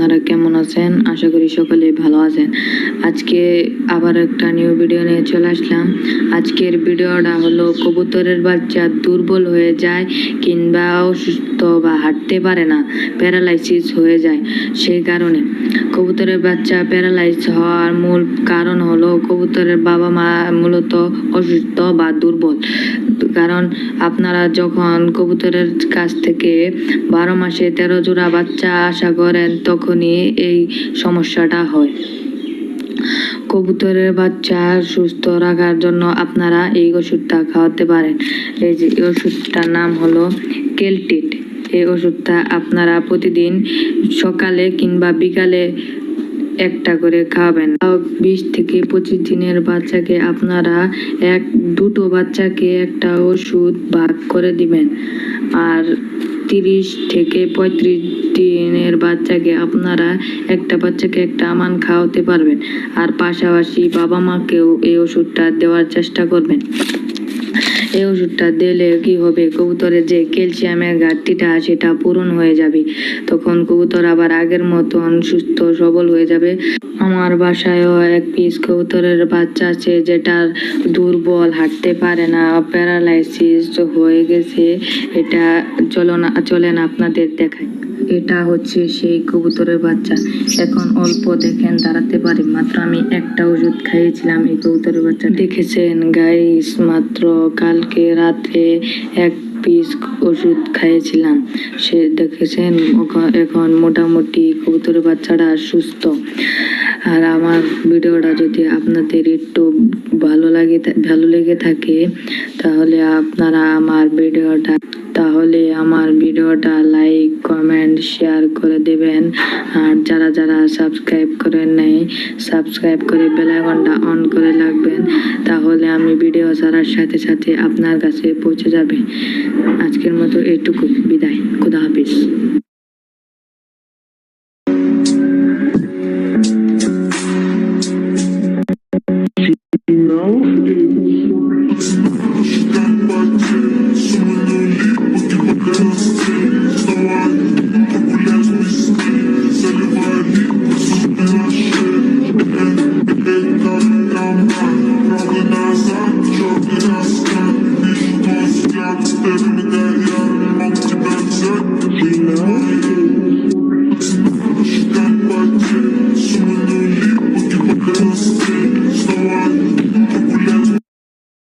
আপনারা কেমন আছেন? আশা করি সকলে ভালো আছেন। আজকে আবার একটা নিউ ভিডিও নিয়ে চলে আসলাম। আজকের ভিডিওটা হলো, কবুতরের বাচ্চা দুর্বল হয়ে যায় কিংবা অসুস্থ বা হাঁটতে পারে না প্যারালাইসিস হয়ে যায়। সেই কারণে কবুতরের বাচ্চা প্যারালাইজ হওয়ার মূল কারণ হলো, কবুতরের বাবা মা মূলত অসুস্থ বা দুর্বল। কারণ আপনারা যখন কবুতরের কাছ থেকে বারো মাসে তেরো জোড়া বাচ্চা আশা করেন, তখনই এই সমস্যাটা হয়। কবুতরের বাচ্চা সুস্থ রাখার জন্য আপনারা এই ওষুধটা খাওয়াতে পারেন। এই যে, এই ওষুধটার নাম হলো কেলটিট। এই ওষুধটা আপনারা প্রতিদিন সকালে কিংবা বিকালে একটা করে তাও বিশ থেকে পঁচিশ দিনের বাচ্চাকে আপনারা এক, দুটো বাচ্চাকে একটা ওষুধ ভাগ করে দিবেন। আর তিরিশ থেকে পঁয়ত্রিশ দিনের বাচ্চাকে আপনারা একটা বাচ্চাকে একটা আমান খাওয়াতে পারবেন। আর পাশাপাশি বাবা মাকেও এই ওষুধটা দেওয়ার চেষ্টা করবেন। এই ওষুধটা দিলে কি হবে? কবুতরের যে ক্যালসিয়ামের ঘাটতিটা সেটা পূরণ হয়ে যাবে। তখন কবুতর আবার আগের মতন সুস্থ, সবল হয়ে যাবে। আমার বাসায়ও এক পিস কবুতরের বাচ্চা আছে যেটা দুর্বল, হাঁটতে পারে না, প্যারালাইসিস হয়ে গেছে। এটা চলো না চলেন আপনাদের দেখাই এটা হচ্ছে সেই কবুতরের বাচ্চা। এখন অল্প দেখেন, দাঁড়াতে পারি। মাত্র আমি একটা ওষুধ খাইয়েছিলাম এই কবুতরের বাচ্চা দেখেছেন গাইস মাত্র কালকে রাতে এক পিস ওষুধ খাইয়েছিলাম। সে দেখেছেন এখন মোটামুটি কবুতরের বাচ্চাটা সুস্থ। আর আমার ভিডিওটা যদি আপনাদের একটু ভালো লাগে, ভালো লেগে থাকে, তাহলে আপনারা আমার ভিডিওটা, তাহলে আমার ভিডিওটা লাইক, কমেন্ট, শেয়ার করে দেবেন। আর যারা যারা সাবস্ক্রাইব করেন নাই, সাবস্ক্রাইব করে বেল আইকনটা অন করে রাখবেন। তাহলে আমি ভিডিও ছাড়ার সাথে সাথে আপনার কাছে পৌঁছে যাবে। আজকের মতো এইটুকু। বিদায়। খুদা হাফিজ। Оставь меня, я не мог тебя взять Считай потери, суммы нули, пути пока на сцене Снова